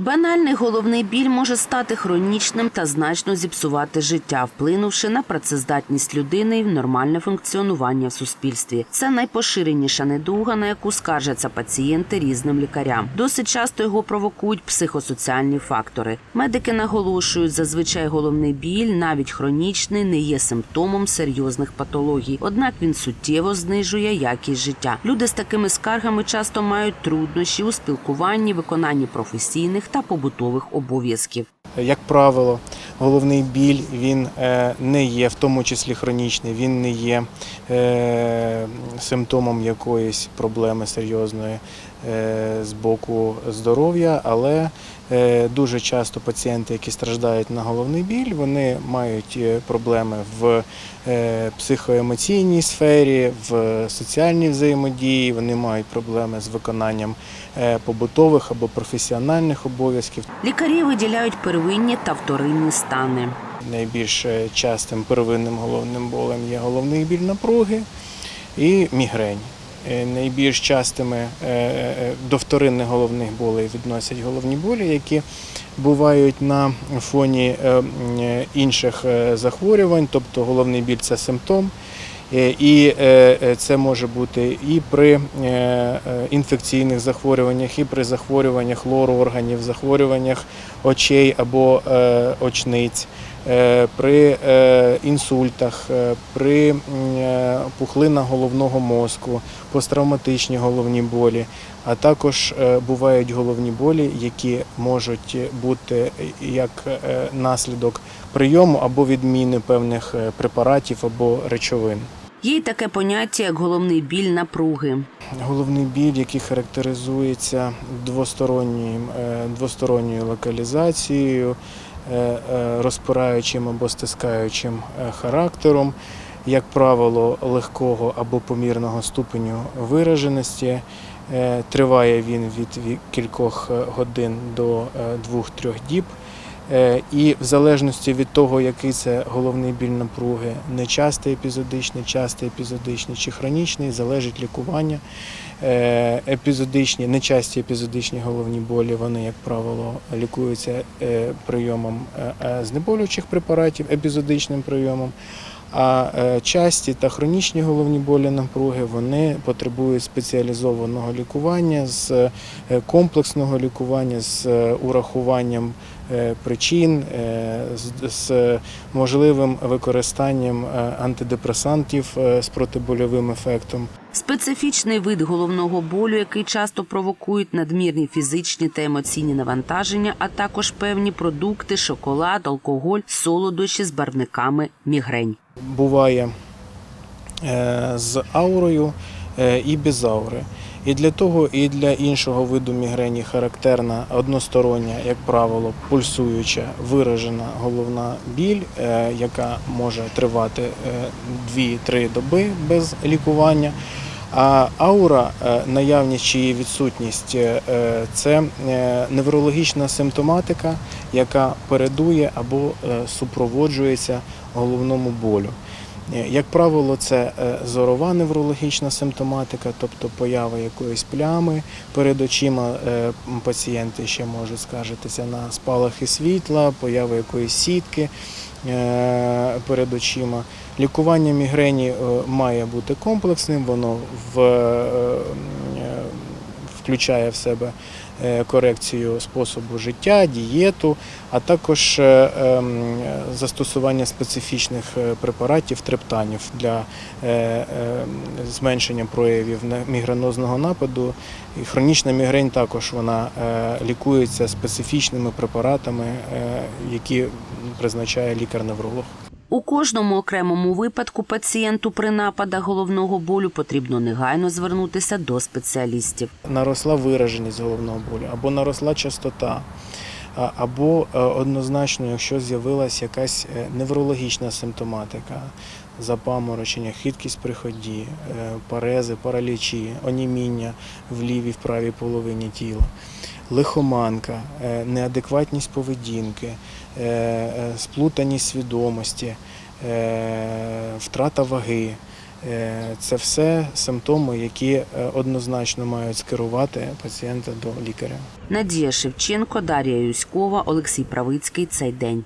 Банальний головний біль може стати хронічним та значно зіпсувати життя, вплинувши на працездатність людини і нормальне функціонування в суспільстві. Це найпоширеніша недуга, на яку скаржаться пацієнти різним лікарям. Досить часто його провокують психосоціальні фактори. Медики наголошують, зазвичай головний біль, навіть хронічний, не є симптомом серйозних патологій. Однак він суттєво знижує якість життя. Люди з такими скаргами часто мають труднощі у спілкуванні, виконанні професійних та побутових обов'язків. Як правило, головний біль він е, не є, в тому числі хронічний, він не є е, симптомом якоїсь проблеми серйозної з боку здоров'я, але е, дуже часто пацієнти, які страждають на головний біль, вони мають е, проблеми в е, психоемоційній сфері, в соціальній взаємодії, вони мають проблеми з виконанням е, побутових або професіональних обов'язків. Лікарі виділяють первинні та вторинні стани. Найбільш е, частим первинним головним болем є головний біль напруги і мігрень. Е, Найбільш частими е, е, до вторинних головних болей відносять головні болі, які бувають на фоні інших захворювань, тобто головний біль це симптом. І це може бути і при інфекційних захворюваннях, і при захворюваннях лору органів, захворюваннях очей або очниць, при е, інсультах, е, при е, пухлинах головного мозку, посттравматичні головні болі, а також е, бувають головні болі, які можуть бути як е, наслідок прийому або відміни певних е, препаратів або речовин. Є й таке поняття, як головний біль напруги. Головний біль, який характеризується е, двосторонньою локалізацією, е, е, розпираючим або стискаючим е, характером, як правило, легкого або помірного ступеню вираженості. Е, Триває він від кількох е, годин до е, двох-трьох діб. Е, І в залежності від того, який це головний біль напруги, нечастий епізодичний, частий епізодичний чи хронічний, залежить лікування. Е, Епізодичні, нечасті епізодичні головні болі, вони, як правило, лікуються е, прийомом знеболюючих препаратів, епізодичним прийомом. А е, часті та хронічні головні болі напруги вони потребують спеціалізованого лікування з е, комплексного лікування з е, урахуванням причин, з- можливим використанням антидепресантів з протибольовим ефектом. Специфічний вид головного болю, який часто провокують надмірні фізичні та емоційні навантаження, а також певні продукти, шоколад, алкоголь, солодощі з барвниками мігрень. Буває е, з аурою е, і без аури. І для того, і для іншого виду мігрені характерна одностороння, як правило, пульсуюча виражена головна біль, е, яка може тривати е, 2-3 доби без лікування. А аура, е, наявність чи її відсутність е, е, це неврологічна симптоматика, яка передує або супроводжується головному болю. Як правило, це зорова неврологічна симптоматика, тобто поява якоїсь плями перед очима. Пацієнти ще можуть скаржитися на спалахи світла, поява якоїсь сітки перед очима. Лікування мігрені е, має бути комплексним, воно в, е, е, включає в себе е, корекцію способу життя, дієту, а також е, ем, застосування специфічних е, препаратів трептанів для е, е, зменшення проявів мігренозного нападу. І хронічна мігрень також вона лікується специфічними препаратами, які призначає лікар-невролог. У кожному окремому випадку пацієнту при нападах головного болю потрібно негайно звернутися до спеціалістів. наросла вираженість головного болю, або наросла частота, або е, однозначно, якщо з'явилася якась е, неврологічна симптоматика, запаморочення, хиткість при ході, е, парези, паралічі, оніміння в лівій, в правій половині тіла, лихоманка, е, неадекватність поведінки, е, е, сплутаність свідомості, втрата ваги. Це все симптоми, які однозначно мають скерувати пацієнта до лікаря. Надія Шевченко, Дар'я Юськова, Олексій Правицький. Цей день.